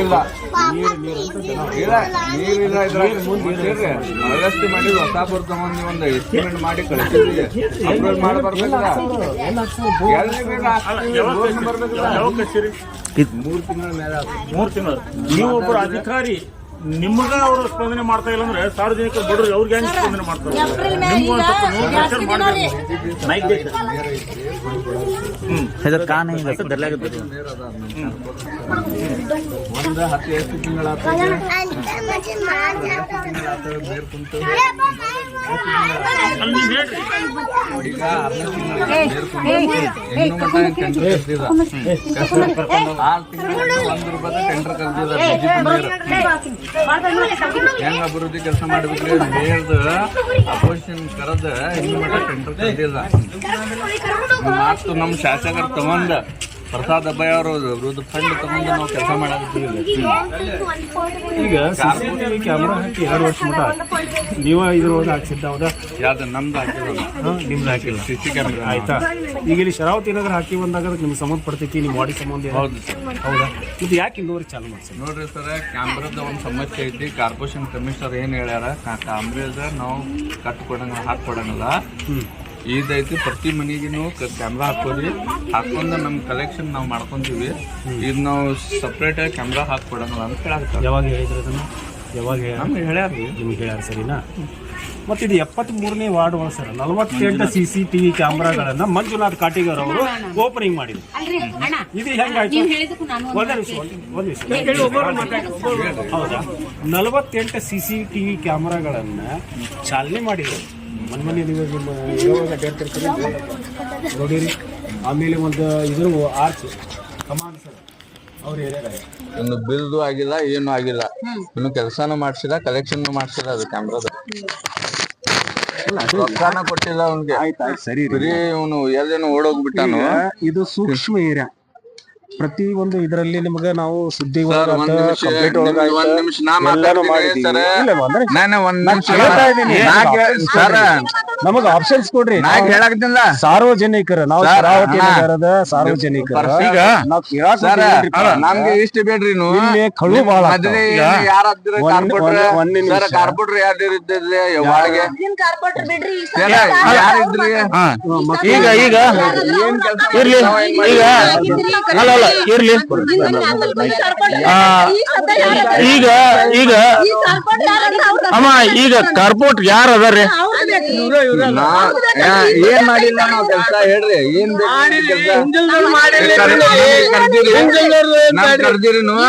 ನೀರಿಲ್ಲ. ಇಲ್ಲ. ನೀರಿಲ್ಲ ಇದ್ರಾಗ ಮಾಡಿ ಹೊಸ ಬರ್ತಂದು ಒಂದು ಎಸ್ಟಿಮೇಟ್ ಮಾಡಿ ಕಳಿಸಿದ್ರಿ ಮೂರ್ ಎಲ್ಲಿ ಬರ್ಬೇಕಲ್ಲ. ತಿಂಗಳ ಮೇಲೆ. ಮೂರ್ ತಿಂಗಳು ನೀವು ಒಬ್ಬರು ಅಧಿಕಾರಿ ನಿಮಗ ಅವರು ಸ್ಪಂದನೆ ಮಾಡ್ತಾ ಇಲ್ಲ ಅಂದ್ರೆ ಸಾರ್ವಜನಿಕ ಬಡವರು ಅವ್ರಿಗೆ ಹೆಂಗ್ ಸ್ಪಂದನೆ ಮಾಡ್ತಾರೆ? ಹ್ಮ್ ಒಂದ್ ಸ್ವಲ್ಪ ಇದ್ರ ಒಂದು ಹತ್ತು ಎಷ್ಟು ತಿಂಗಳು ಇನ್ನೂ ಮಟ್ಟ ಟೆಂಡರ್ ಕರ್ದಿಲ್ಲ ಆರು ತಿಂಗಳು ಒಂದು ರೂಪಾಯಿ ಟೆಂಡರ್ ಹೆಂಗ್ ಅಭಿವೃದ್ಧಿ ಕೆಲಸ ಮಾಡ್ಬೇಕ್ರಿ ಮೇಲ್ದ ಅಪೋಸಿಷನ್ ಕರದ ಇನ್ನೂ ಮಟ್ಟ ಟೆಂಡರ್ ಕರ್ದಿಲ್ಲ. ಮಾತು ನಮ್ಮ ಶಾಸಕರು ತಗೊಂಡ ಪ್ರಸಾದ್ ಅಬ್ಬಯ್ಯ ಅವರು ಅವ್ರದ್ದು ಫಂಡ್ ತಗೊಂಡು ನಾವು ಕೆಲಸ ಮಾಡಾಕತ್ತೀವಿ ಈಗ ಸಿಸಿಟಿವಿ ಕ್ಯಾಮ್ರಾ ಹಾಕಿ ಎರಡು ವರ್ಷ ಮಟ ನೀವ ಇದ್ರೊಳಗೆ ಹಾಕ್ಸಿದ್ದ ಹೌದಾ ಯಾವ್ದು ನಮ್ದು ಹಾಕಿರೋದು ಹಾ, ನಿಮ್ದು ಹಾಕಿಲ್ಲ. ಸಿ ಸಿ ಕ್ಯಾಮ್ರಾ ಆಯ್ತಾ? ಈಗ ಇಲ್ಲಿ ಶರಾವತಿ ನಗರ ಹಾಕಿ ಬಂದಾಗ ಅದಕ್ಕೆ ನಿಮ್ಗೆ ಸಂಬಂಧ ಪಡ್ತೈತಿ ನಿಮ್ಮ ಬಾಡಿ ಸಂಬಂಧ? ಹೌದು ಸರ್. ಹೌದಾ? ಇದು ಯಾಕೆ ಇನ್ನೂವರೆ ಚಾಲು ಮಾಡ್ಸಿ ನೋಡ್ರಿ ಸರ್ ಕ್ಯಾಮ್ರದ ಒಂದು ಸಮಸ್ಯೆ ಐತಿ. ಕಾರ್ಪೊರೇಷನ್ ಕಮಿಷನರ್ ಏನು ಹೇಳ್ಯಾರ ಕ್ಯಾಮ್ರಾದ ನಾವು ಕಟ್ ಕೊಡಂಗ ಹಾಕಿ ಕೊಡಂಗಿಲ್ಲ. ಇದೈತಿ ಪ್ರತಿ ಮನೆಗೂ ಕ್ಯಾಮ್ರಾ ಹಾಕೋರಿ ಹಾಕೊಂಡು ನಮ್ಮ ಕಲೆಕ್ಷನ್ ನಾವು ಮಾಡ್ಕೊಂತೀವಿ. ಇದು ನಾವು ಸಪ್ರೇಟ್ ಕ್ಯಾಮ್ರಾ ಹಾಕಿ ಅಂತ ಹೇಳಾಕ್ತಾರೆ ಯಾವಾಗ ಹೇಳಿದ್ರು ಅದನ್ನು? ಯಾವಾಗ ಹೇಳ ನಮ್ಗೆ ಹೇಳ್ಯಾರ್ರಿ ನಿಮ್ಗೆ ಹೇಳ್ಯಾರ ಸರಿನಾ? ಮತ್ತು ಇದು ಎಪ್ಪತ್ತ್ ಮೂರನೇ ವಾರ್ಡ್ ಒಳಗೆ ಸರ್ ನಲವತ್ತೆಂಟು ಸಿ ಸಿ ಟಿ ವಿ ಕ್ಯಾಮ್ರಾಗಳನ್ನು ಮಂಜುನಾಥ್ ಕಾಟಿಗರ್ ಅವರು ಓಪನಿಂಗ್ ಮಾಡಿದ್ರು. ಇದು ಹೆಂಗಾಯ್ತು ಒಂದೇ ನಿಮಿಷ ಒಂದು ನಿಮಿಷ. ಹೌದಾ? ನಲವತ್ತೆಂಟು ಸಿ ಸಿ ಟಿ ವಿ ಕ್ಯಾಮ್ರಾಗಳನ್ನು ಚಾಲನೆ ಮಾಡಿದ್ರು. ಮನೆ ಮನೆ ನೀವು ನಿಮ್ಮ ಯಾವಾಗ ಇರ್ತೀರಿ ನೋಡಿರಿ. ಆಮೇಲೆ ಒಂದು ಇದ್ರ ಆರ್ಚ್ ಕಮಾನ್ ಸರ್ ಅವ್ರ ಏರಿಯಾದಾಗ ಇನ್ನು ಬಿಲ್ದು ಆಗಿಲ್ಲ ಏನು ಆಗಿಲ್ಲ. ಇನ್ನು ಕೆಲಸನೂ ಮಾಡ್ಸಿಲ್ಲ ಕಲೆಕ್ಷನ್ ಮಾಡ್ಸಿಲ್ಲ ಅದು ಕ್ಯಾಮ್ರಾದ ಕೊಟ್ಟಿಲ್ಲ ಅವ್ನಿಗೆ. ಸರಿ ಬರೀ ಇವನು ಎಲ್ಲೇನು ಓಡೋಗ್ಬಿಟ್ಟಾನು. ಇದು ಸೂಕ್ಷ್ಮ ಏರಿಯಾ ಪ್ರತಿ ಒಂದು ಇದರಲ್ಲಿ ನಿಮಗೆ ನಾವು ಸುದ್ದಿ ಸರ್, ಒಂದ್ ನಿಮಿಷ, ನಿಮ್ಗೆ ಒಂದ್ ನಿಮಿಷ ನಾ ಮಾತಾಡ್ತೀನಿ ಸರ್. ನಾನು ಒಂದ್ ನಿಮಿಷ. ನಾ ಸರ್ ನಮಗೆ ಆಪ್ಷನ್ಸ್ ಕೊಡ್ರಿ. ನಾ ನಾವು ಸಾರ್ವಜನಿಕರ ನಾವು ಸರ್, ಶರಾವತಿ ಅಣ್ಣ. ನಗರದ ಸಾರ್ವಜನಿಕರು. ಈಗ ನಾವು ಕೇಳಾಕ ಸರ್ ಬಂದಿದ್ದೀವಿ. ನಮ್ಗೆ ಇಷ್ಟ ಬೇಡ್ರಿ ನೀವು. ಇಲ್ಲಿ ಕಳು ಬಾಳ ಮೊದಲೇ ಆಗ್ತಾವ. ಯಾರ ಹತ್ತಿರ ಒಂದ್- ಕಾರ್ಪೊರೇಟರ್ ಒಂದ್- ಒಂದೇ ನಿಮಿಷ. ಸರ್ ಕಾರ್ಪೊರೇಟರ್ ಯಾರು? ಇರ್ತಿದ್ರಿ ಒಳಗೆ ಕಾರ್ಪೊರೇಟರ್ ಬಿಡ್ರಿ? ಈ ಸರ್, ಯಾರ್ ಇದ್ರಿ? ಈಗ ಈಗ. ಏನ್ ಕೆಲಸ? ಇರ್ಲಿ. ಈಗ. ಅಲ್ಲ ಅಲ್ಲ ಇರ್ಲಿ. ಆ, ಈಗ ಈಗ. ಅಮ್ಮ ಈಗ ಕಾರ್ಪೋರ್ಟ್ ಯಾರು ಅದಾರ್ರಿ? ಏನ್ ಮಾಡಿಲ್ಲ ನಾವ್ ಕೆಲ್ಸ ಹೇಳ್ರಿ. ಏನ್ ಕರ್ದಿರಿ ನೀವು.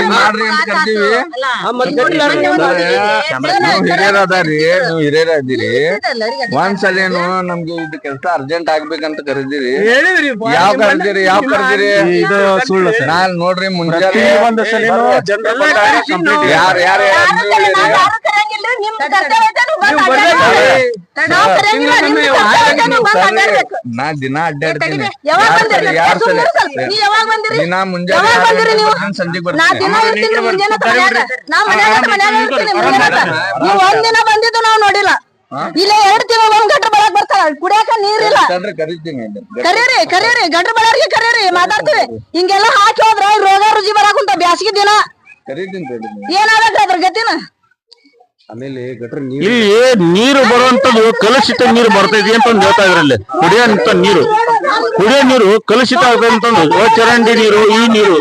ಏನ್ ಮಾಡ್ರಿ ಅಂತ ಕರ್ದೀವಿ. ನೀವು ಹಿರಿಯರ್ ಅದಾರಿ. ನೀವು ಹಿರಿಯರ್ ಒಂದ್ಸಲ ಒಂದ್ಸಲೇನು ನಮ್ಗೆ ಇದು ಕೆಲ್ಸ ಅರ್ಜೆಂಟ್ ಆಗ್ಬೇಕಂತ ಕರೆದಿರಿ. ಯಾವ ಕರ್ದಿರಿ ಯಾವ ಕರ್ದಿರಿ? ಇದು ಸುಳ್ಳು ಸರ್. ನಾನ್ ನೋಡ್ರಿ ಮುಂಜಾನೆ ಯಾರ್ ಯಾರ್ ಯಾರ್? ನಾ ದಿನ ಅಡ್ಡಾಡ್ತೀನಿ? ದಿನ ಮುಂಜಾನೆ. ನೀವ್? ಒಂದಿನ ಬಂದಿದ್ದು ನಾವ್ ನೋಡಿಲ್ಲ. ಇಲ್ಲೇ ಎರಡ್ ತಿಂಗಳು ಒಂದ್ ಗಂಟೆ ಬಳಕ್ ಬರ್ತಾರ. ಕುಡಿಯಾಕ ನೀರಿಲ್ಲ. ಕರ್ರಿ ಕರೀರಿ ಗಂಟ್ರ ಬಳಾರ್ಗೆ ಕರೀರಿ ಮಾತಾಡ್ತೀವಿ ಹಿಂಗೆಲ್ಲ ಹಾಕಿ ಹೋದ್ರ ರೋಗ ರುಜಿ ಬರಾಕುಂತ ಬ್ಯಾಸಿಗೆ ದಿನ. ಏನಾಗತ್ತೆ ಅದ್ರ ಗತಿನ? ಆಮೇಲೆ ನೀರು ಇಲ್ಲಿ ನೀರು ಕಲುಷಿತ ನೀರು ಬರ್ತೈತಿ ಅಂತ ಒಂದು ಹೇಳ್ತಾ ಇದ್ರಲ್ಲಿ. ಕುಡಿಯಂತ ನೀರು. ಕುಡಿಯೋ ನೀರು ಕಲುಷಿತ ಆಗ್ತದೆ ಅಂತಂದು. ಚರಂಡಿ ನೀರು, ಈ ನೀರು.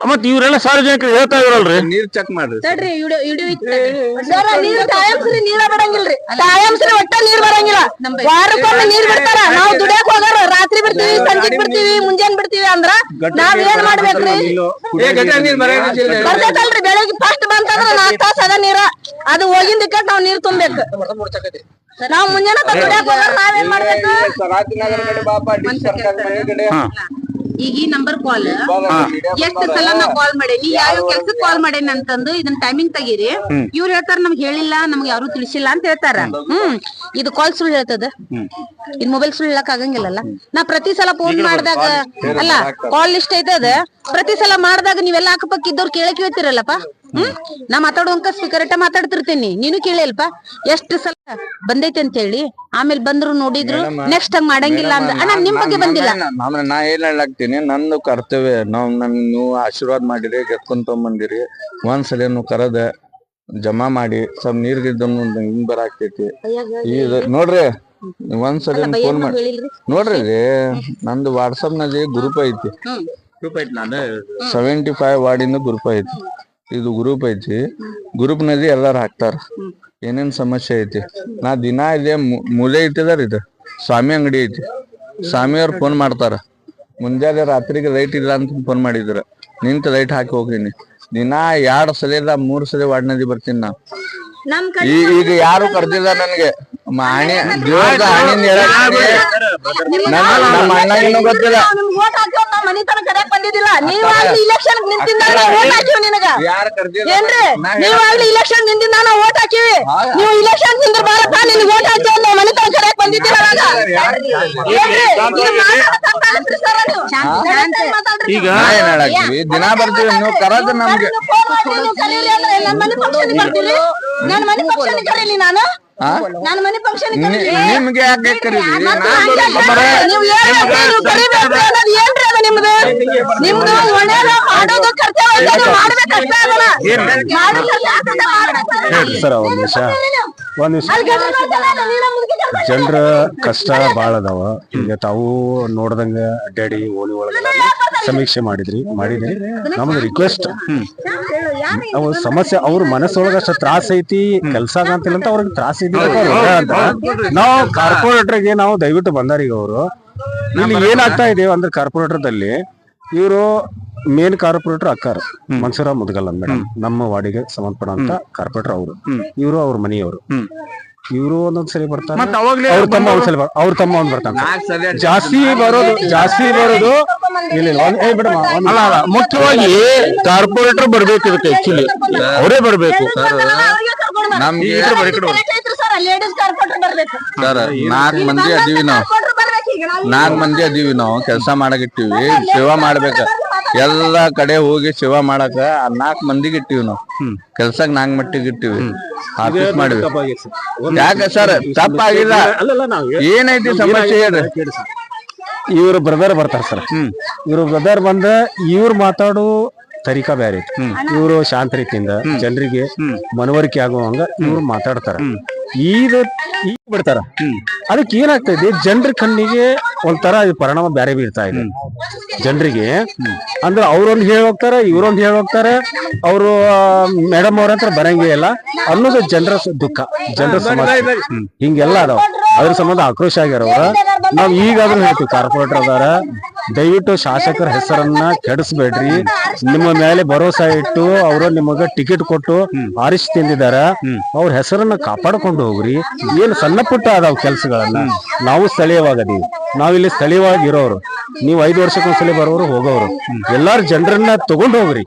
ಮತ್ ಇವರೆಲ್ಲ ಸಾರ್ವಜನಿಕರು ಹೇಳ್ತಾ ಇದ್ರಲ್ರಿ ನೀರ್ ಚೆಕ್ ಮಾಡ್ರಿ ತಡ್ರಿ ವಿಡಿಯೋ ವಿಡಿಯೋ ಸರ್ ನೀರ್ ಟೈಮ್ಸ್ರಿ ನೀರ ಬರಂಗಿಲ್ರಿ ಟೈಮ್ಸ್ರಿ ಒಟ್ಟ ನೀರ್ ಬರಂಗಿಲ್ಲ ವಾರಕ್ಕೊಮ್ಮೆ ನೀರ್ ಬಿಡ್ತಾರ ನಾವ್ ದುಡಿಯಾಕ ಹೋಗೋರು ರಾತ್ರಿ ಬಿಡ್ತೀವಿ ಸಂಜೆ ಬಿಡ್ತೀವಿ ಮುಂಜಾನೆ ಬಿಡ್ತೀವಿ ಅಂದ್ರ ನಾವ್ ಏನ್ ಮಾಡ್ಬೇಕ್ರಿ ಬರ್ತೈತಲ್ರಿ ಬೆಳಿಗ್ಗೆ ಫಸ್ಟ್ ಬಂತಂದ್ರ ನಾಲ್ಕ್ ತಾಸ ಅದ ನೀರ ಅದು ಹೋಗಿಂದಕ್ಕ ನಾವ್ ನೀರ್ ತುಂಬೇಕು ನಾವ್ ಮುಂಜಾನೆ ದುಡ್ಯಾಕ್ ಹೋಗಾರ ನಾವೇನ್ ಮಾಡ್ಬೇಕು ಈಗ ಈ ನಂಬರ್ ಕಾಲ್ ಎಷ್ಟ್ ಸಲ ನಾ ಕಾಲ್ ಮಾಡೇನಿ? ಯಾವ ಕೆಲ್ಸಕ್ ಕಾಲ್ ಮಾಡೇನಿ ಅಂತಂದು ಇದನ್ನ ಟೈಮಿಂಗ್ ತೆಗೀರಿ. ಇವ್ರು ಹೇಳ್ತಾರ ನಮ್ಗೆ ಹೇಳಿಲ್ಲ ನಮ್ಗೆ ಯಾರು ತಿಳಿಸಿಲ್ಲ ಅಂತ ಹೇಳ್ತಾರ. ಹ್ಮ್. ಇದು ಕಾಲ್ ಸುಳ್ಳು ಹೇಳ್ತದ? ಇದು ಮೊಬೈಲ್ ಸುಳ್ಳು ಹೇಳಕ್ ಆಗಂಗಿಲ್ಲಲ್ಲ? ನಾ ಪ್ರತಿ ಸಲ ಫೋನ್ ಮಾಡಿದಾಗ ಅಲ್ಲ ಕಾಲ್ ಲಿಸ್ಟ್ ಐತದ? ಪ್ರತಿ ಸಲ ಮಾಡಿದಾಗ ನೀವೆಲ್ಲ ಅಕ್ಕಪಕ್ಕ ಇದ್ದವ್ರು ಕೇಳಕ್ ಹೇಳ್ತಿರಲ್ಲಪ್ಪ? ಹ್ಮ್? ನಾ ಮಾತಾಡುವಂಕ ಕರೆಕ್ಟ ಮಾತಾಡ್ತಿರ್ತೀನಿ. ನೀನು ಕೇಳಿಲ್ಪ ಎಷ್ಟು ಸಲ ಬಂದೈತೆ ಅಂತ ಹೇಳಿ ಆಮೇಲೆ ಬಂದ್ರು ನೋಡಿದ್ರು. ನೆಕ್ಸ್ಟ್ ಹಂಗ್ ಮಾಡಂಗಿಲ್ಲ ಅಂದ್ರ ಅಣ್ಣ ನಿಮ್ ಬಗ್ಗೆ ಬಂದಿಲ್ಲ. ನಾನು ನಾ ಏನ್ ಹೇಳಾಕ್ತೀನಿ? ನಂದು ಕರ್ತವ್ಯ. ನಾವ್ ನನ್ ನೀವು ಆಶೀರ್ವಾದ ಮಾಡಿರಿ ಗೆದ್ಕೊಂಡ್ ತಗೊಂಬಂದಿರಿ. ಒಂದ್ಸಲಿನು ಕರದ ಜಮಾ ಮಾಡಿ ಸ್ವಲ್ಪ ನೀರ್ ಗಿದ್ದಮ್ ಹಿಂಗ್ ಬರಾಕ್ತೈತಿ ಈಗ ನೋಡ್ರಿ ಒಂದ್ಸಲ ಫೋನ್ ಮಾಡಿ ನೋಡ್ರಿ ರೀ, ನಂದು ವಾಟ್ಸಪ್ನಲ್ಲಿ ಗ್ರೂಪ್ ಐತಿ. ಸೆವೆಂಟಿ ಫೈವ್ ವಾರ್ಡಿಂದ ಗ್ರೂಪ್ ಐತಿ. ಇದು ಗ್ರೂಪ್ ಐತಿ. ಗ್ರೂಪ್ನಲ್ಲಿ ಎಲ್ಲಾರು ಹಾಕ್ತಾರ. ಏನೇನ್ ಸಮಸ್ಯೆ ಐತಿ? ನಾ ದಿನ ಇದೆ ಮೂಲೆ ಇಟ್ಟಿದಾರ ಇದು. ಸ್ವಾಮಿ ಅಂಗಡಿ ಐತಿ. ಸ್ವಾಮಿಯವ್ರು ಫೋನ್ ಮಾಡ್ತಾರ. ಮುಂಜಾನೆ ರಾತ್ರಿಗೆ ಲೈಟ್ ಇಲ್ಲ ಅಂತ ಫೋನ್ ಮಾಡಿದ್ರ. ನಿಂತ ಲೈಟ್ ಹಾಕಿ ಹೋಗಿನಿ ದಿನ ಎರಡ್ ಸಲ ಮೂರ್ ಸಲ ವಾರ್ಡ್ ನದಿ ಬರ್ತೀನಿ ನಾ. ಈ ಈಗ ಯಾರು ಕರ್ದಿಲ್ಲ ನನ್ಗೆ. ನಮ್ಮ ಅಣ್ಣಗಿನ್ನೂ ಗೊತ್ತಿಲ್ಲ ಇಲೆಕ್ಷನ್ ನಿಂತಿಂದ ನಾವು ಓಟ್ ಹಾಕಿವಿ ನೀವು ಇಲೆಕ್ಷನ್ ನಿಂದ್ರ ಬಾರಪ್ಪ ನಿನಗ್ ಓಟ್ ಹಾಕಿ ಮನಿ ತನಕ ಕರ್ಯಾಕ್ ಈಗ ದಿನ ಬರ್ತೀವಿ ನೀವು ಕರದ್ ನಮ್ಗೆ. ಮನೆ ಕರೀಲಿ ನಾನು? ಹಾ? ನನ್ ಮನೆ ಫಂಕ್ಷನ್ ನಿ- ನಿಮ್ಗೆ ಯಾಕೆ ಕರೀರಿ? ನೀವು ಏನ್ರಿ ನೀವು ಕರಿಬೇಕು ಅನ್ನೋದು ಏನ್ರಿ ಅದು ನಿಮ್ದು. ನಿಮ್ದು ಒಳ್ಳೇದು ಮಾಡೋದು ಕರ್ತವ್ಯ ಇದೆ, ನೀವು ಮಾಡ್ಬೇಕಷ್ಟೇ ಅದನ್ನ. ಮಾಡ್ಬೇಕಷ್ಟೇ, ಮಾಡ್ಬೇಕು. ಹೇಳ್ರಿ ಸರ್ ಒಂದ್ ನಿಮಿಷ. ಒಂದ್ ನಿಮಿಷ. ಜನರ ಕಷ್ಟ ಬಾಳ ಅದಾವ. ಈಗ ತಾವು ನೋಡ್ದಂಗ ಅಡ್ಡಾಡಿ ಓಲಿ ಒಳಗೆಲ್ಲ ಸಮೀಕ್ಷೆ ಮಾಡಿದ್ರಿ ಮಾಡಿದ್ರಿ ನಮ್ದು ರಿಕ್ವೆಸ್ಟ್ ಅವ್ ಸಮಸ್ಯೆ ಅವ್ರ ಮನಸ್ಸೊಳಗ ಅಷ್ಟ ತ್ರಾಸ ಐತಿ ಕೆಲ್ಸ ಆಗಂತಿಲ್ಲ ಅಂತ ಅವ್ರಿಗೆ ತ್ರಾಸ ಅಂತ ಅವ್ರ್. ನಾವು ಕಾರ್ಪೊರೇಟರ್ಗೆ ನಾವು ದಯವಿಟ್ಟು ಬಂದಾರ ಈಗ ಅವರು. ಇಲ್ಲಿ ಏನಾಗ್ತಾ ಇದೆ ಅಂದ್ರೆ ಕಾರ್ಪೊರೇಟರ್ದಲ್ಲಿ ಇವರು ಮೇನ್ ಕಾರ್ಪೊರೇಟರ್ ಅಕ್ಕಾರ ಮನ್ಸೂರ ಮುದ್ಗಲ್ ಮೇಡಮ್ ನಮ್ಮ ವಾರ್ಡಿಗೆ ಸಂಬಂಧಪಡುವಂತ ಕಾರ್ಪೊರೇಟರ್ ಅವರು. ಇವರು ಅವ್ರ ಮನೆಯವರು. ಇವರು ಒಂದೊಂದ್ಸರಿ ಬರ್ತಾರೆ. ಮತ್ತ್ ಅವಾಗ್ಲೇ ಅವ್ರ ತಮ್ಮ ಒಂದ್ಸಲಿ ಅವ್ರ ತಮ್ಮ ಒಂದ್ ಬರ್ತಾನೆ ಜಾಸ್ತಿ ಬರೋದು ಜಾಸ್ತಿ ಬರೋದು ಇಲ್ಲ ಇಲ್ಲ ಏ ಬಿಡಮ್ಮ ಒಂದ್- ಅಲ್ಲ ಅಲ್ಲ ಮುಖ್ಯವಾಗಿ ಕಾರ್ಪೊರೇಟರ್ ಬರ್ಬೇಕು ಇದಕ್ಕೆ ಆಕ್ಚುಲಿ ಅವರೇ ಬರ್ಬೇಕು. ನಮ್ಗೆ ಸರ್ ಲೇಡೀಸ್ ಕಾರ್ಪೊರೇಟರ್ ಬರ್ಬೇಕು. ಸರ್ ನಾಲ್ಕ್ ಮಂದಿ ಅದೀವಿ ನಾವು. ಕಾರ್ಪೊರೇಟರ್ ಬರ್ಬೇಕು ಈಗ ನಾವು ನಾಲ್ಕ್ ಮಂದಿ ಅದೀವಿ ನಾವು ಕೆಲಸ ಮಾಡಾಕಿಟ್ಟಿವಿ ಸೇವಾ ಮಾಡ್ಬೇಕ. ಎಲ್ಲಾ ಕಡೆ ಹೋಗಿ ಸೇವಾ ಮಾಡಾಕ ನಾಲ್ಕು ಮಂದಿಗೆ ಇಟ್ಟಿವಿ ನಾವು. ಕೆಲ್ಸಕ್ ನಾಲ್ಕ್ ಮಟ್ಟಿಗೆ ಇಟ್ಟಿವಿ. ಆಫೀಸ್ ಮಾಡಿವಿ. ಯಾಕೆ ಸರ್ ತಪ್ಪಾಗಿಲ್ಲ. ಅಲ್ಲಲ್ಲ ನಾವು ಏನೈತಿ ಸಮಸ್ಯೆ ಹೇಳ್ರಿ. ಇವ್ರ ಬ್ರದರ್ ಬರ್ತಾರ ಸರ್ ಇವ್ರ ಬ್ರದರ್ ಬಂದ್ರೆ ಇವ್ರು ಮಾತಾಡೋ ತರಿಕಾ ಬ್ಯಾರೆ ಐತಿ. ಇವರು ಶಾಂತ ರೀತಿಯಿಂದ ಜನರಿಗೆ ಮನವರಿಕೆ ಆಗುವಂಗ ಇವ್ರು ಮಾತಾಡ್ತಾರ. ಈಗ ಈಗ ಬಿಡ್ತಾರ. ಅದಕ್ಕೆ ಏನಾಗ್ತಾ ಇದೆ ಜನರ ಕಣ್ಣಿಗೆ ಒಂಥರ ಇದು ಪರಿಣಾಮ ಬ್ಯಾರೆ ಬೀಳ್ತಾ ಇದೆ. ಜನರಿಗೆ ಅಂದ್ರೆ ಅವ್ರೊಂದು ಹೇಳಿ ಹೋಗ್ತಾರ ಹೇಳೋಗ್ತಾರ ಹೇಳಿ ಹೋಗ್ತಾರೆ ಅವರು ಮೇಡಮ್ ಅವ್ರ ಹತ್ರ ಬರಂಗೇ ಇಲ್ಲ ಅನ್ನೋದು ಜನರ ದುಃಖ ಜನರ ಸಮಸ್ಯೆ. ಹಿಂಗೆಲ್ಲ ಅದಾವ. ಅದ್ರ ಸಂಬಂಧ ಆಕ್ರೋಶ ಆಗ್ಯಾರ ಅವ್ರ. ನಾವ್ ಈಗ ಅದನ್ನ ಹೇಳ್ತೀವಿ ಕಾರ್ಪೊರೇಟರ್ ಅದಾರ. ದಯವಿಟ್ಟು ಶಾಸಕರ ಹೆಸರನ್ನ ಕೆಡಿಸ್ಬೇಡ್ರಿ. ನಿಮ್ಮ ಮೇಲೆ ಭರೋಸಾ ಇಟ್ಟು ಅವರು ನಿಮಗ ಟಿಕೆಟ್ ಕೊಟ್ಟು ಆರಿಸಿ ತಿಂದಿದಾರ ಅವ್ರ ಹೆಸರನ್ನ ಕಾಪಾಡ್ಕೊಂಡು ಹೋಗ್ರಿ. ಏನು ಸಣ್ಣ ಪುಟ್ಟ ಅದಾವ ಕೆಲ್ಸಗಳನ್ನ. ನಾವು ಸ್ಥಳೀಯವಾಗದೀವಿ. ನಾವಿಲ್ಲಿ ಸ್ಥಳೀಯವಾಗಿ ಇರೋರು ನೀವು ಐದು ವರ್ಷಕ್ಕೊಂದ್ಸಲಿ ಬರೋರು ಹೋಗೋರು. ಎಲ್ಲಾರು ಜನರನ್ನ ತಗೊಂಡು ಹೋಗ್ರಿ.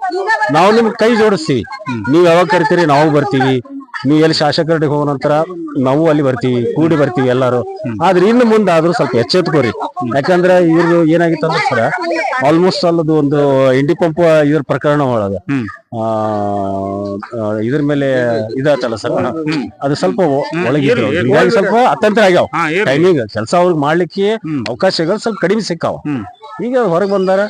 ನಾವು ನಿಮ್ಗೆ ಕೈ ಜೋಡಿಸ್ತೀವಿ. ನೀವ್ ಯಾವಾಗ ಕರಿತೀರಿ ನಾವು ಬರ್ತೀವಿ. ನೀವು ಎಲ್ಲಿ ಶಾಸಕರಿಗೆ ಹೋಗೋ ನಂತರ ನಾವು ಅಲ್ಲಿ ಬರ್ತೀವಿ ಕೂಡಿ ಬರ್ತೀವಿ ಎಲ್ಲಾರು. ಆದ್ರೆ ಇನ್ನು ಮುಂದೆ ಆದ್ರೂ ಸ್ವಲ್ಪ ಎಚ್ಚೆತ್ಕೋರಿ. ಯಾಕಂದ್ರೆ ಇವ್ರದ್ದು ಏನಾಗಿತ್ತು ಅಂದ್ರೆ ಸರ್ ಆಲ್ಮೋಸ್ಟ್ ಅಲ್ಲದು ಒಂದು ಇಂಡಿ ಪಂಪ್ ಇದ್ರ ಪ್ರಕರಣ ಒಳಗ. ಇದ್ರ ಮೇಲೆ ಇದಾತಲ್ಲ ಸರ್ ಅದು ಸ್ವಲ್ಪ ಒಳಗಿದ್ರು. ಹೀಗಾಗಿ ಸ್ವಲ್ಪ ಅತಂತ್ರ ಆಗ್ಯಾವ. ಟೈಮಿಂಗ್ ಕೆಲಸ ಅವ್ರಿಗೆ ಮಾಡ್ಲಿಕ್ಕೆ ಅವಕಾಶಗಳು ಸ್ವಲ್ಪ ಕಡಿಮೆ ಸಿಕ್ಕಾವ. ಈಗ ಹೊರಗೆ ಬಂದಾರ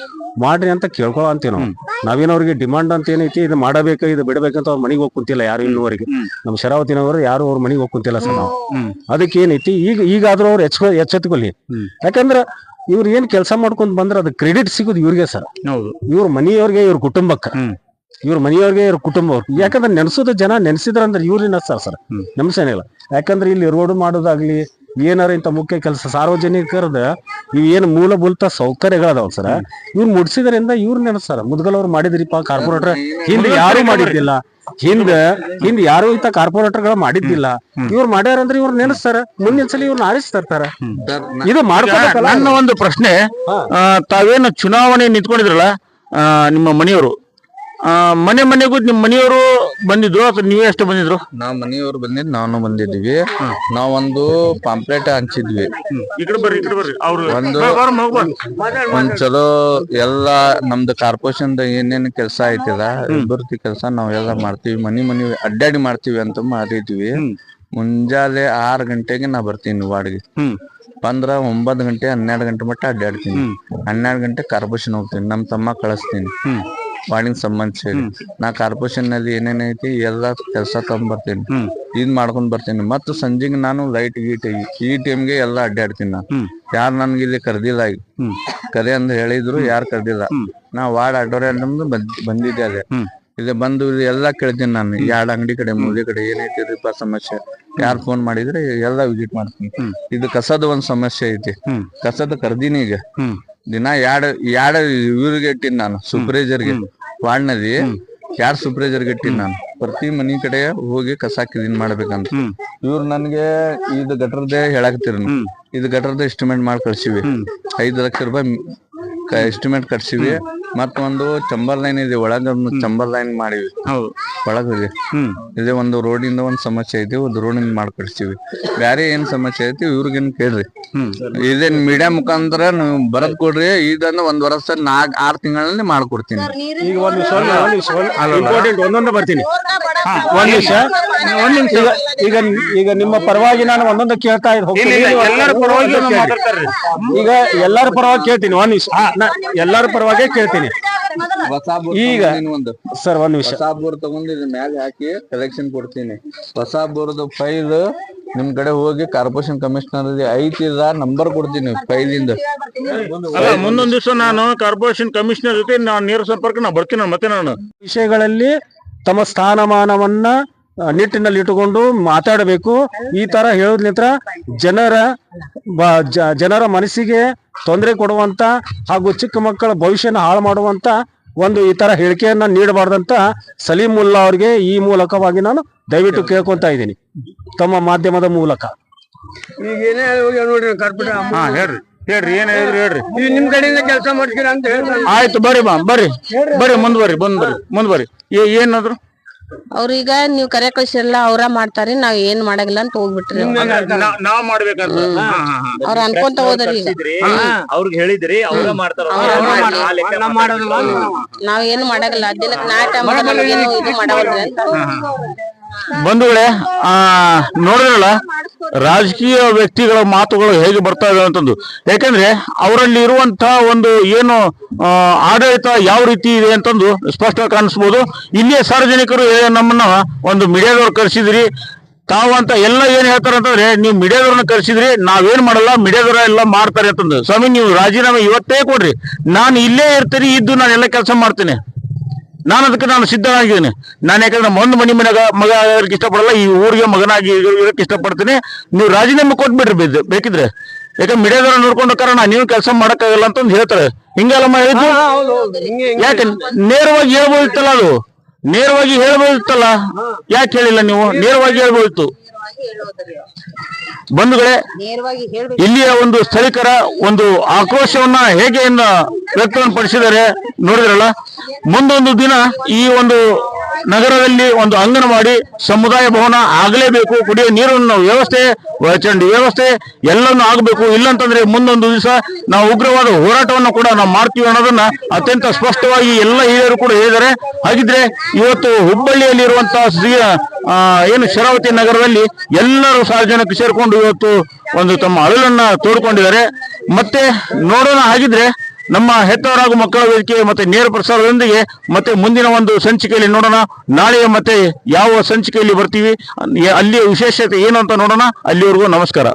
ಮಾಡ್ರಿ ಅಂತ ಕೇಳ್ಕೊಳ ಅಂತೀವಿ ನಾವು. ನಾವೇನ್ ಅವ್ರಿಗೆ ಡಿಮಾಂಡ್ ಅಂತ ಏನೈತಿ ಇದು ಮಾಡಬೇಕು ಇದು ಬಿಡಬೇಕಂತ ಅವ್ರ ಮನೆಗೆ ಹೋಗಿ ಕುಂತಿಲ್ಲ ಯಾರು ಇನ್ನೂವರೆಗೆ. ನಮ್ಮ ಶರಾವತಿನವರು ಯಾರು ಅವ್ರ ಮನೆಗೆ ಹೋಗಿ ಕುಂತಿಲ್ಲ ಸರ್ ನಾವು. ಅದಕ್ಕೆ ಏನೈತಿ ಈಗ ಈಗಾದ್ರೂ ಅವ್ರು ಎಚ್ಚ ಎಚ್ಚೆತ್ಕೊಳ್ಳಿ. ಯಾಕಂದ್ರ ಇವ್ರು ಏನ್ ಕೆಲಸ ಮಾಡ್ಕೊಂಡ್ ಬಂದ್ರ ಅದು ಕ್ರೆಡಿಟ್ ಸಿಗೋದು ಇವ್ರಿಗೆ ಸರ್. ಇವ್ರ ಮನೆಯವ್ರಿಗೆ ಇವ್ರ ಕುಟುಂಬಕ್ಕೆ. ಇವ್ರ ಮನೆಯವ್ರಿಗೆ ಇವ್ರ ಕುಟುಂಬ ಯಾಕಂದ್ರೆ ನೆನ್ಸುದ ಜನ ನೆನ್ಸಿದ್ರ ಅಂದ್ರೆ ಇವ್ರಿನ ಸರ್ ಸರ್. ನೆನ್ಸೇನಿಲ್ಲ ಯಾಕಂದ್ರೆ ಇಲ್ಲಿ ರೋಡ್ ಮಾಡೋದಾಗ್ಲಿ ಏನಾರ ಇಂತ ಮುಖ್ಯ ಕೆಲಸ ಸಾರ್ವಜನಿಕರದ ಇವ್ ಏನು ಮೂಲಭೂತ ಸೌಕರ್ಯಗಳದಾವ ಸರ್? ಇವ್ರು ಮುಡ್ಸಿದ್ರಿಂದ ಇವ್ರು ನೆನಸ್ತಾರ ಮುದ್ಗಲ್ ಅವ್ರು ಮಾಡಿದ್ರಿಪ್ಪ ಕಾರ್ಪೊರೇಟರ್. ಹಿಂದೆ ಯಾರು ಮಾಡಿದ್ದಿಲ್ಲ. ಹಿಂದ ಹಿಂದ್ ಯಾರು ಇಂತ ಕಾರ್ಪೊರೇಟರ್ಗಳು ಮಾಡಿದ್ದಿಲ್ಲ ಇವ್ರು ಮಾಡ್ಯಾರಂದ್ರೆ ಇವ್ರು ನೆನೆಸ್ತಾರ ಮುಂದಿನ ಸಲ ಇವ್ರನ್ನ ಆರಿಸ್ತಾರ ಇದು ಮಾಡ್ಕೋಬೇಕಲ್ಲ. ನನ್ನ ಒಂದು ಪ್ರಶ್ನೆ ತಾವೇನು ಚುನಾವಣೆ ನಿಂತ್ಕೊಂಡಿದ್ರಲ್ಲ ನಿಮ್ಮ ಮನೆಯವರು? ಆ, ಮನೆ ಮನೆಗೂ ನಿಮ್ ಮನೆಯವರು ಬಂದಿದ್ರು ಅಥವಾ ನೀವೇ ಅಷ್ಟೇ ಬಂದಿದ್ರು? ನಾವ್ ಮನೆಯವರು ಬಂದಿದ್ ನಾನು ಬಂದಿದ್ವಿ ನಾವೊಂದು ಪಾಂಪ್ಲೆಟ್ ಹಂಚಿದ್ವಿ. ಈ ಕಡೆ ಬರ್ರಿ ಈ ಕಡೆ ಬರ್ರಿ. ಅವ್ರು ಒಂದು ಒಂದ್ ಚಲೋ ಎಲ್ಲಾ ನಮ್ದು ಕಾರ್ಪೊರೇಷನ್ ಏನೇನ್ ಕೆಲಸ ಐತಿದ ಅಭಿವೃದ್ಧಿ ಕೆಲಸ ನಾವೆಲ್ಲ ಮಾಡ್ತೀವಿ. ಮನಿ ಮನಿ ಅಡ್ಡಾಡಿ ಮಾಡ್ತೀವಿ ಅಂತ ಮಾಡಿದ್ವಿ. ಮುಂಜಾನೆ ಆರ್ ಗಂಟೆಗೆ ನಾ ಬರ್ತೀನಿ ವಾರ್ಡ್ಗೆ. ಹ್ಮ್. ಬಂದ್ರ ಒಂಬತ್ ಗಂಟೆ ಹನ್ನೆರಡು ಗಂಟೆ ಮಟ್ಟ ಅಡ್ಡಾಡ್ತೀನಿ ಹನ್ನೆರಡು ಗಂಟೆ ಕಾರ್ಪೊರೇಷನ್ ಹೋಗ್ತೀನಿ ನಮ್ ತಮ್ಮ ಕಳಿಸ್ತೀನಿ. ವಾರ್ಡಿನ ಸಂಬಂಧ ನಾ ಕಾರ್ಪೊರೇಷನ್ನಲ್ಲಿ ಏನೇನ್ ಐತಿ ಎಲ್ಲಾ ಕೆಲಸ ತಗೊಂಡ್ಬರ್ತೀನಿ ಇದ್ ಮಾಡ್ಕೊಂಡ್ ಬರ್ತೀನಿ. ಮತ್ತು ಸಂಜೆಗೆ ನಾನು ಲೈಟ್ ಗೀಟ್ ಈ ಟೈಮ್ಗೆ ಎಲ್ಲಾ ಅಡ್ಡಾಡ್ತೀನಿ ನಾನು ಯಾರು ನನ್ಗೆ ಇಲ್ಲಿ ಕರ್ದಿಲ್ಲ ಈಗ. ಕರೆ ಅಂತ ಹೇಳಿದ್ರು ಯಾರು ಕರ್ದಿಲ್ಲ. ನಾ ವಾರ್ಡ್ ಅಡ್ಡೋರೆಂದು ಬಂದಿದ್ದೆ ಅದೇ. ಇಲ್ಲಿ ಬಂದು ಇಲ್ಲಿ ಎಲ್ಲಾ ಕೇಳ್ತೀನಿ ನಾನು. ಎರಡ್ ಅಂಗಡಿ ಕಡೆ ಮೂಲೆ ಕಡೆ ಏನೈತಿರಿಪ್ಪ ಸಮಸ್ಯೆ. ಯಾರು ಫೋನ್ ಮಾಡಿದ್ರೆ ಎಲ್ಲಾ ವಿಸಿಟ್ ಮಾಡ್ತೀನಿ. ಇದು ಕಸದ ಒಂದ್ ಸಮಸ್ಯೆ ಐತಿ. ಕಸದ ಕರ್ದಿನಿ ಈಗ. ದಿನ ಎರಡ್ ಎರಡ್ ಇವ್ರಿಗೆ ಇಟ್ಟಿನಿ ನಾನು ಸೂಪರ್ವೈಸರ್ಗೆ ವಾರ್ಡ್ನಲ್ಲಿ ಯಾರ್ ಸೂಪರ್ವೈಸರ್ಗೆ ಇಟ್ಟಿನಿ ನಾನು? ಪ್ರತಿ ಮನಿ ಕಡೆ ಹೋಗಿ ಕಸ ಕ್ಲೀನ್ ಮಾಡ್ಬೇಕಂತ. ಇವ್ರು ನನ್ಗೆ ಇದು ಗಟ್ರದೇ ಹೇಳಾಕತ್ತಿರ ಇದು ಗಟ್ರದ ಎಸ್ಟಿಮೇಟ್ ಮಾಡಿ ಕಳ್ಸಿವಿ. ಐದು ಲಕ್ಷ ರೂಪಾಯಿ ಎಸ್ಟಿಮೇಟ್ ಕಟ್ಸಿವಿ. ಮತ್ತೊಂದು ಚಂಬರ್ ಲೈನ್ ಇದೆ ಒಳಗ ಒಂದು ಚಂಬರ್ ಲೈನ್ ಮಾಡಿವಿ. ಹೌದು. ಒಳಗಿದೆ. ಇದೆ ಒಂದು ರೋಡಿಂದ ಒಂದ್ ಸಮಸ್ಯೆ ಐತಿ ಒಂದು ರೋಡಿಂದ ಮಾಡ್ಕೊಡ್ತೀವಿ ಬ್ಯಾರೆ ಏನ್ ಸಮಸ್ಯೆ ಐತಿ ಇವ್ರಿಗೇನ್ ಕೇಳ್ರಿ. ಇದೇನ್ ಮೀಡಿಯಾ ಮುಖಾಂತರ ನೀವು ಬರದ್ ಕೊಡ್ರಿ ಇದನ್ನ ಒಂದ್ ವರ್ಷ ನಾಲ್ಕ್ ಆರ್ ತಿಂಗಳಲ್ಲಿ ಮಾಡ್ಕೊಡ್ತೀನಿ. ಈಗ ಒಂದ್ ನಿಮಿಷ ಒಂದ್ ನಿಮಿಷ ಇಂಪಾರ್ಟೆಂಟ್ ಒಂದೊಂದು ಬರ್ತೀನಿ. ಹಾ, ಒಂದ್ ನಿಮಿಷ. ಒಂದ್ ನಿಮಿಷ. ಈಗ ಈಗ ನಿಮ್ಮ ಪರವಾಗಿ ನಾನು ಒಂದೊಂದು ಕೇಳ್ತಾ ಇದ್ ಹೋಗ್ತೀನಿ. ಎಲ್ಲರ ಪರವಾಗಿ ಒಂದು. ಈಗ ಎಲ್ಲರ ಪರವಾಗಿ ಕೇಳ್ತೀನಿ ಒಂದ್ ನಿಮಿಷ. ನಾ ಎಲ್ಲರ ಪರವಾಗಿ ಕೇಳ್ತೀನಿ. ಹೊಸ ಬೋರ್ ಈಗ ತಗೊಂಡಿನಿ ಒಂದು. ಸರ್ ಒಂದ್ ನಿಮಿಷ. ಹೊಸ ಬೋರ್ ತಗೊಂಡು ಇದ್ರ ಮ್ಯಾಗ ಹಾಕಿ ಕಲೆಕ್ಷನ್ ಕೊಡ್ತೀನಿ. ಹೊಸ ಬೋರ್ದು ಫೈಲ್ ನಿಮ್ ಕಡೆ ಹೋಗಿ ಕಾರ್ಪೊರೇಷನ್ ಕಮಿಷನರ್ ಐತಿ ನಂಬರ್ ಕೊಡ್ತೀನಿ ಫೈಲಿಂದ ಅಲ್ಲ ಮುಂದೊಂದ್ ದಿವಸ ನಾನು ಕಾರ್ಪೊರೇಷನ್ ಕಮಿಷನರ್ ಜೊತೆ ನಾನು ನೇರ ಸಂಪರ್ಕ ನಾ ಬರ್ತೀನಿ ನಾನು ಮತ್ತೆ ನಾನು. ವಿಷಯಗಳಲ್ಲಿ ತಮ್ಮ ಸ್ಥಾನಮಾನವನ್ನ ನಿಟ್ಟಿನಲ್ಲಿ ಇಟ್ಟುಕೊಂಡು ಮಾತಾಡಬೇಕು. ಈ ತರ ಹೇಳೋದ್ಲಿಂತ್ರ ಜನರ ಜನರ ಮನಸ್ಸಿಗೆ ತೊಂದರೆ ಕೊಡುವಂತ ಹಾಗೂ ಚಿಕ್ಕ ಮಕ್ಕಳ ಭವಿಷ್ಯನ ಹಾಳು ಮಾಡುವಂತ ಒಂದು ಈ ತರ ಹೇಳಿಕೆಯನ್ನ ನೀಡಬಾರ್ದಂತ ಸಲೀಮುಲ್ಲಾ ಅವರಿಗೆ ಈ ಮೂಲಕವಾಗಿ ನಾನು ದಯವಿಟ್ಟು ಕೇಳ್ಕೊಂತ ಇದ್ದೀನಿ. ತಮ್ಮ ಮಾಧ್ಯಮದ ಮೂಲಕ. ಹಾ ಹೇಳ್ರಿ. ಹೇಳ್ರಿ ಏನ್ ಹೇಳಿದ್ರಿ ಹೇಳ್ರಿ. ನಿಮ್ ಕಡೆಯಿಂದ ಕೆಲಸ ಮಾಡ್ತೀರ ಅಂತ ಹೇಳ್ತಾರೆ ಆಯ್ತು ಬರ್ರಿ ಬಾ ಬರ್ರಿ ಬರ್ರಿ ಮುಂದ್ ಬರ್ರಿ ಬಂದ್ ಬರ್ರಿ ಮುಂದ್ ಬರ್ರಿ ಏನಾದ್ರು? ಅವ್ರೀಗ ನೀವ್ ಕರೆ ಕಳ್ಸಿರಲ್ಲ ಅವ್ರ ಮಾಡ್ತಾರಿ ನಾವ್ ಏನ್ ಮಾಡಂಗಿಲ್ಲ ಅಂತ ಹೋಗ್ಬಿಟ್ರಿ ನಾವ್ ಮಾಡ್ಬೇಕಂತ. ಅವ್ರ ಅನ್ಕೊಂತ ಹೋದ್ರಿ ಅವ್ರಿಗೆ ಹೇಳಿದ್ರಿ ಅವ್ರ ಮಾಡ್ತಾರ. ನಾವ್ ಏನ್ ಮಾಡಂಗಿಲ್ಲ ದಿನಕ್ ನಾ ಟೈಮ್ ನಮಗೇನು ಇದು ಮಾಡವಲ್ರಿ ಅಂತ. ಬಂಧುಗಳೇ, ಆ, ನೋಡಿದ್ರಲ್ಲ, ರಾಜಕೀಯ ವ್ಯಕ್ತಿಗಳ ಮಾತುಗಳು ಹೇಗೆ ಬರ್ತಾ ಇದಾವೆ ಅಂತಂದು ಯಾಕಂದ್ರೆ, ಅವರಲ್ಲಿ ಇರುವಂತಹ ಒಂದು ಏನು ಆಡಳಿತ ಯಾವ ರೀತಿ ಇದೆ ಅಂತಂದು ಸ್ಪಷ್ಟವಾಗಿ ಕಾಣಿಸ್ಬೋದು. ಇಲ್ಲಿಯ ಸಾರ್ವಜನಿಕರು ನಮ್ಮನ್ನ ಒಂದು ಮೀಡಿಯಾದವ್ರು ಕರೆಸಿದ್ರಿ. ಅಂತ ಎಲ್ಲ ಏನ್ ಹೇಳ್ತಾರೆ ಅಂತಂದ್ರೆ, ನೀವು ಮೀಡಿಯಾದವ್ರನ್ನ ಕರೆಸಿದ್ರಿ, ನಾವೇನ್ ಮಾಡಲ್ಲ, ಮೀಡಿಯಾದವ್ರ ಎಲ್ಲ ಮಾಡ್ತಾರೆ ಅಂತಂದು ಸ್ವಾಮಿ, ನೀವು ರಾಜೀನಾಮೆ ಇವತ್ತೇ ಕೊಡ್ರಿ. ನಾನು ಇಲ್ಲೇ ಇರ್ತೀನಿ, ಇದ್ದು ನಾನು ಎಲ್ಲ ಕೆಲಸ ಮಾಡ್ತೇನೆ. ನಾನು ಅದಕ್ಕೆ ನಾನು ಸಿದ್ಧನಾಗಿದ್ದೀನಿ. ನಾನು ಯಾಕಂದ್ರೆ ಒಂದು ಮನೆ ಮನೆಗ ಮಗ ಆಗೋದಕ್ಕೆ ಇಷ್ಟಪಡಲ್ಲ ಈ ಊರಿಗೆ ಮಗನಾಗಿ ಇರೋಕ್ಕೆ ಇಷ್ಟಪಡ್ತೀನಿ. ನೀವು ರಾಜೀನಾಮೆ ಕೊಟ್ಬಿಡ್ರಿ ಬಿದ್ದು ಬೇಕಿದ್ರೆ. ಯಾಕಂದ್ರೆ ಮಿಡಿಯಾದವ್ರ ನೋಡ್ಕೊಂಡು ಕಾರಣ ನೀವು ಕೆಲಸ ಮಾಡಕ್ಕಾಗಲ್ಲ ಅಂತ ಹೇಳ್ತಾರೆ. ಹಿಂಗೆಲ್ಲಮ್ಮ ಹೇಳಿದ್ರು ಯಾಕೆ ನೇರವಾಗಿ ಹೇಳ್ಬೋದಿತ್ತಲ್ಲ ಅದು? ನೇರವಾಗಿ ಹೇಳ್ಬೋದಿತ್ತಲ್ಲ? ಯಾಕೆ ಹೇಳಿಲ್ಲ ನೀವು? ನೇರವಾಗಿ ಹೇಳ್ಬೋದಿತ್ತು. ಬಂಧುಗಳೇ ಇಲ್ಲಿಯ ಒಂದು ಸ್ಥಳೀಕರ ಒಂದು ಆಕ್ರೋಶವನ್ನ ಹೇಗೆ ವ್ಯಕ್ತಪಡಿಸಿದರೆ ನೋಡಿದ್ರಲ್ಲ ಮುಂದೊಂದು ದಿನ ಈ ಒಂದು ನಗರದಲ್ಲಿ ಒಂದು ಅಂಗನವಾಡಿ ಸಮುದಾಯ ಭವನ ಆಗಲೇಬೇಕು ಕುಡಿಯುವ ನೀರನ್ನು ವ್ಯವಸ್ಥೆ ಒಳಚಂಡಿ ವ್ಯವಸ್ಥೆ ಎಲ್ಲವನ್ನು ಆಗಬೇಕು. ಇಲ್ಲಂತಂದ್ರೆ ಮುಂದೊಂದು ದಿವಸ ನಾವು ಉಗ್ರವಾದ ಹೋರಾಟವನ್ನು ಕೂಡ ನಾವು ಮಾಡ್ತೀವಿ ಅನ್ನೋದನ್ನ ಅತ್ಯಂತ ಸ್ಪಷ್ಟವಾಗಿ ಎಲ್ಲ ಹಿರಿಯರು ಕೂಡ ಹೇಳಿದ್ದಾರೆ. ಹಾಗಿದ್ರೆ ಇವತ್ತು ಹುಬ್ಬಳ್ಳಿಯಲ್ಲಿರುವಂತಹ ಶ್ರೀ ಏನು ಶರಾವತಿ ನಗರದಲ್ಲಿ ಎಲ್ಲರೂ ಸಾರ್ವಜನಿಕ ಸೇರ್ಕೊಂಡು ಇವತ್ತು ಒಂದು ತಮ್ಮ ಅಳಲನ್ನ ತೋಡ್ಕೊಂಡಿದ್ದಾರೆ. ಮತ್ತೆ ನೋಡೋಣ ಹಾಗಿದ್ರೆ ನಮ್ಮ ಹೆತ್ತವರ ಹಾಗೂ ಮಕ್ಕಳ ವೇದಿಕೆ ಮತ್ತೆ ನೇರ ಪ್ರಸಾರದೊಂದಿಗೆ ಮತ್ತೆ ಮುಂದಿನ ಒಂದು ಸಂಚಿಕೆಯಲ್ಲಿ ನೋಡೋಣ. ನಾಳೆ ಮತ್ತೆ ಯಾವ ಸಂಚಿಕೆಯಲ್ಲಿ ಬರ್ತೀವಿ? ಅಲ್ಲಿಯ ವಿಶೇಷತೆ ಏನು ಅಂತ ನೋಡೋಣ. ಅಲ್ಲಿವರೆಗೂ ನಮಸ್ಕಾರ.